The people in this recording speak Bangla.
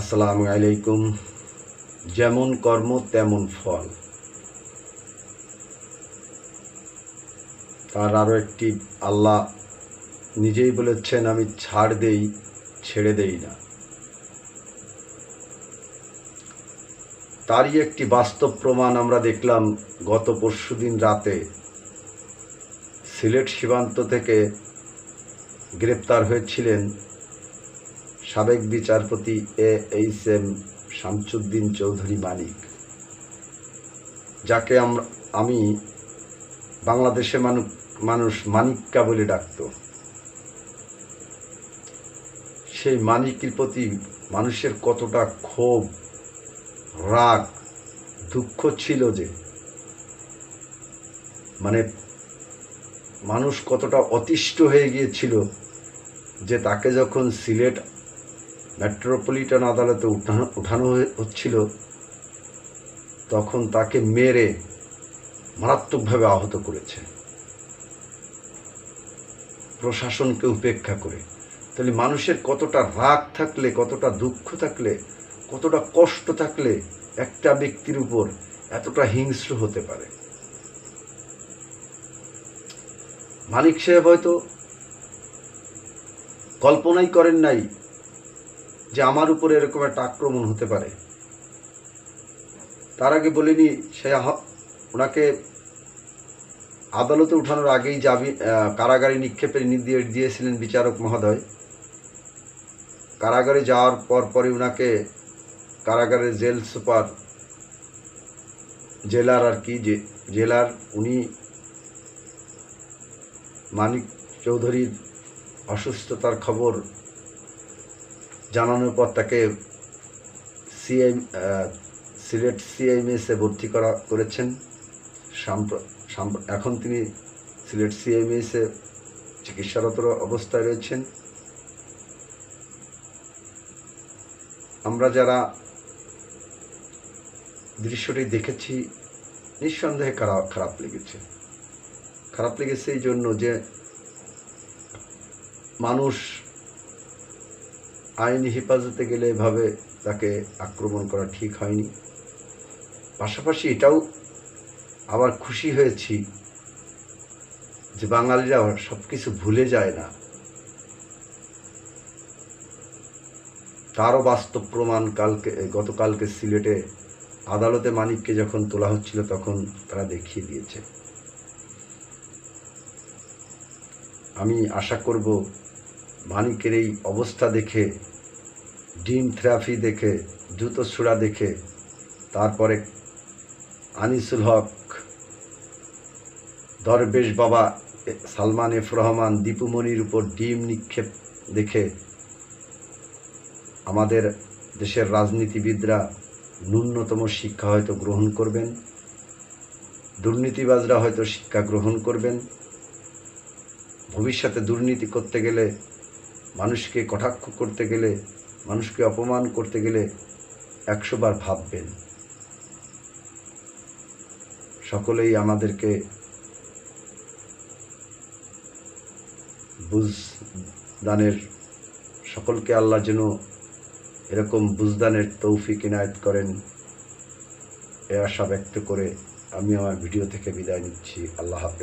আসসালামু আলাইকুম। যেমন কর্ম, তেমন ফল। তার আরও একটি আল্লাহ নিজেই বলেছেন, আমি ছাড় দেই, ছেড়ে দেই না। তারই একটি বাস্তব প্রমাণ আমরা দেখলাম গত পরশুদিন রাতে। সিলেট সীমান্ত থেকে গ্রেপ্তার হয়েছিলেন সাবেক বিচারপতি A H M Shamsuddin Chowdhury Manik, যাকে আমরা আমি বাংলাদেশে মানুষ মানুষ মানিক্কা বলে ডাকত। সেই মানিকের প্রতি মানুষের কতটা ক্ষোভ, রাগ, দুঃখ ছিল যে মানে মানুষ কতটা অতিষ্ঠ হয়ে গিয়েছিল যে তাকে যখন সিলেট মেট্রোপলিটন আদালতে উঠানো উঠানো হচ্ছিল। তখন তাকে মেরে মারাত্মকভাবে আহত করেছে। প্রশাসনকে উপেক্ষা করে। তাহলে মানুষের কতটা রাগ থাকলে, কতটা দুঃখ থাকলে, কতটা কষ্ট থাকলে একটা ব্যক্তির উপর এতটা হিংস্র হতে পারে? মালিক সাহেব হয়তো কল্পনাই করেন নাই যে আমার উপরে এরকম একটা আক্রমণ হতে পারে। তার আগে বলিনি সে ওনাকে আদালতে উঠানোর আগেই জামি আহ, কারাগারে নিক্ষেপের নির্দেশ দিয়েছিলেন বিচারক মহোদয় কারাগারে যাওয়ার পর পরই ওনাকে কারাগারের জেল সুপার জেলার আর কি যে জেলার উনি মানিক চৌধুরীর অসুস্থতার খবর জানানোর পর তাকে সিএম সিলেট সিএমএসে ভর্তি করা করেছেন। এখন তিনি সিলেট সিএমএসে চিকিৎসারত অবস্থায় রয়েছেন। আমরা যারা দৃশ্যটি দেখেছি, নিঃসন্দেহে খারাপ খারাপ লেগেছে। খারাপ লেগেছে এই জন্য যে মানুষ আইনি হেফাজতে গেলে এভাবে তাকে আক্রমণ করা ঠিক হয়নি। পাশাপাশি এটাও আবার খুশি হয়েছি যে বাঙালিরা সব কিছু ভুলে যায় না। তারও বাস্তব প্রমাণ কালকে, গতকালকে সিলেটে আদালতে মানিককে যখন তোলা হচ্ছিল তখন তারা দেখিয়ে দিয়েছে। আমি আশা করব মানিকের এই অবস্থা দেখে, ডিম থেরাপি দেখে জুতো ছোড়া দেখে, তারপরে আনিসুল হক, দরবেশ বাবা সালমান এফ রহমান দীপুমণির উপর ডিম নিক্ষেপ দেখে, আমাদের দেশের রাজনীতিবিদরা ন্যূনতম শিক্ষা হয়তো গ্রহণ করবেন, দুর্নীতিবাজরা হয়তো শিক্ষা গ্রহণ করবেন, ভবিষ্যতে দুর্নীতি করতে গেলে মানুষকে কটাক্ষ করতে গেলে, মানুষকে অপমান করতে গেলে একশোবার ভাববেন। সকলেই আমাদেরকে বুঝদানের, সকলকে আল্লাহ যেন এরকম বুঝদানের তৌফিক ইনায়ত করেন, এ আশা ব্যক্ত করে আমি আমার ভিডিও থেকে বিদায় নিচ্ছি। আল্লাহ হাফেজ।